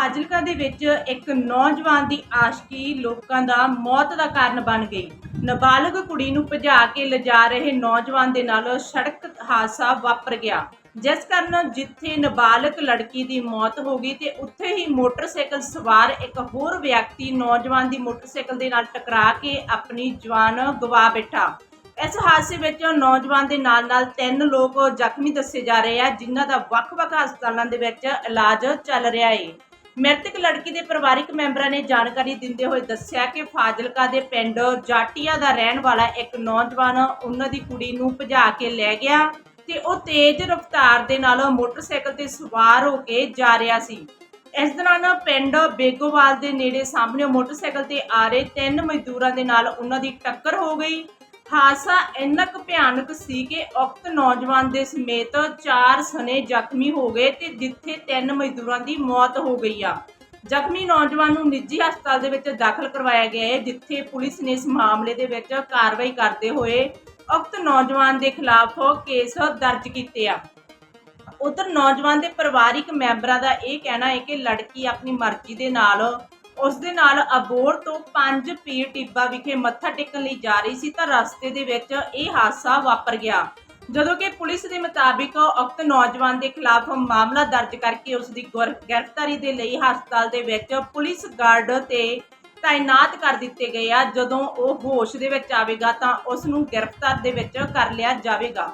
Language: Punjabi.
ਫਾਜ਼ਿਲਕਾ ਦੇ ਵਿੱਚ ਇੱਕ ਨੌਜਵਾਨ ਦੀ ਆਸ਼ਕੀ ਲੋਕਾਂ ਦਾ ਮੌਤ ਦਾ ਕਾਰਨ ਬਣ ਗਈ। ਨਾਬਾਲਗ ਕੁੜੀ ਨੂੰ ਭਜਾ ਕੇ ਲਿਜਾ ਰਹੇ ਨੌਜਵਾਨ ਦੇ ਨਾਲ ਸੜਕ ਹਾਦਸਾ ਵਾਪਰ ਗਿਆ। ਜਿਸ ਕਾਰਨ ਜਿੱਥੇ ਨਾਬਾਲਗ ਲੜਕੀ ਦੀ ਮੌਤ ਹੋ ਗਈ ਤੇ ਉੱਥੇ ਹੀ ਮੋਟਰਸਾਈਕਲ ਸਵਾਰ ਇੱਕ ਹੋਰ ਵਿਅਕਤੀ ਨੌਜਵਾਨ ਦੀ ਮੋਟਰਸਾਈਕਲ ਦੇ ਨਾਲ ਟਕਰਾ ਕੇ ਆਪਣੀ ਜਾਨ ਗਵਾ ਬੈਠਾ। ਇਸ ਹਾਦਸੇ ਵਿੱਚ ਨੌਜਵਾਨ ਦੇ ਨਾਲ ਨਾਲ ਤਿੰਨ ਲੋਕ ਜ਼ਖਮੀ ਦੱਸੇ ਜਾ ਰਹੇ ਆ, ਜਿਨ੍ਹਾਂ ਦਾ ਵੱਖ-ਵੱਖ ਹਸਪਤਾਲਾਂ ਦੇ ਵਿੱਚ ਇਲਾਜ ਚੱਲ ਰਿਹਾ ਹੈ ਮ੍ਰਿਤਕ ਲੜਕੀ ਦੇ ਪਰਿਵਾਰਕ ਮੈਂਬਰਾਂ ਨੇ ਜਾਣਕਾਰੀ ਦਿੰਦੇ ਹੋਏ ਦੱਸਿਆ ਕਿ ਫਾਜ਼ਿਲਕਾ ਦੇ ਪਿੰਡ ਜਾਟੀਆਂ ਦਾ ਰਹਿਣ ਵਾਲਾ ਇੱਕ ਨੌਜਵਾਨ ਉਹਨਾਂ ਦੀ ਕੁੜੀ ਨੂੰ ਭਜਾ ਕੇ ਲੈ ਗਿਆ ਤੇ ਉਹ ਤੇਜ਼ ਰਫ਼ਤਾਰ ਦੇ ਨਾਲ ਮੋਟਰਸਾਈਕਲ ਤੇ ਸਵਾਰ ਹੋ ਕੇ ਜਾ ਰਿਹਾ ਸੀ। ਇਸ ਦੌਰਾਨ ਪਿੰਡ ਬੇਗੋਵਾਲ ਦੇ ਨੇੜੇ ਸਾਹਮਣੇ ਮੋਟਰਸਾਈਕਲ ਤੇ ਆ ਰਹੇ ਤਿੰਨ ਮਜ਼ਦੂਰਾਂ ਦੇ ਨਾਲ ਉਹਨਾਂ ਦੀ ਟੱਕਰ ਹੋ ਗਈ ਹਾਦਸਾ ਇੰਨਾ ਕੁ ਭਿਆਨਕ ਸੀ ਕਿ ਉਕਤ ਨੌਜਵਾਨ ਦੇ ਸਮੇਤ ਚਾਰ ਸਨੇ ਜ਼ਖਮੀ ਹੋ ਗਏ ਤੇ ਜਿੱਥੇ ਤਿੰਨ ਮਜ਼ਦੂਰਾਂ ਦੀ ਮੌਤ ਹੋ ਗਈ ਆ। ਜ਼ਖਮੀ ਨੌਜਵਾਨ ਨੂੰ ਨਿੱਜੀ ਹਸਪਤਾਲ ਦੇ ਵਿੱਚ ਦਾਖਲ ਕਰਵਾਇਆ ਗਿਆ ਹੈ, ਜਿੱਥੇ ਪੁਲਿਸ ਨੇ ਇਸ ਮਾਮਲੇ ਦੇ ਵਿੱਚ ਕਾਰਵਾਈ ਕਰਦੇ ਹੋਏ ਉਕਤ ਨੌਜਵਾਨ ਦੇ ਖਿਲਾਫ ਕੇਸ ਦਰਜ ਕੀਤੇ ਆ। ਉਧਰ ਨੌਜਵਾਨ ਦੇ ਪਰਿਵਾਰਿਕ ਮੈਂਬਰਾਂ ਦਾ ਇਹ ਕਹਿਣਾ ਹੈ ਕਿ ਲੜਕੀ ਆਪਣੀ ਮਰਜ਼ੀ ਦੇ ਨਾਲ ਉਸ ਦੇ ਨਾਲ ਅਬੋਰ ਤੋਂ ਪੰਜ ਪੀਰ ਟਿੱਬਾ ਵਿਖੇ ਮੱਥਾ ਟੇਕਣ ਲਈ ਜਾ ਰਹੀ ਸੀ ਤਾਂ ਰਸਤੇ ਦੇ ਵਿੱਚ ਇਹ ਹਾਦਸਾ ਵਾਪਰ ਗਿਆ। ਜਦੋਂ ਕਿ ਪੁਲਿਸ ਦੇ ਮੁਤਾਬਿਕ ਉਕਤ ਨੌਜਵਾਨ ਦੇ ਖਿਲਾਫ ਮਾਮਲਾ ਦਰਜ ਕਰਕੇ ਉਸ ਦੀ ਗ੍ਰਿਫਤਾਰੀ ਦੇ ਲਈ ਹਸਪਤਾਲ ਦੇ ਵਿੱਚ ਪੁਲਿਸ ਗਾਰਡ ਤੇ ਤਾਇਨਾਤ ਕਰ ਦਿੱਤੇ ਗਏ ਆ। ਜਦੋਂ ਉਹ ਹੋਸ਼ ਦੇ ਵਿੱਚ ਆਵੇਗਾ ਤਾਂ ਉਸ ਨੂੰ ਗ੍ਰਿਫਤਾਰ ਦੇ ਵਿੱਚ ਕਰ ਲਿਆ ਜਾਵੇਗਾ।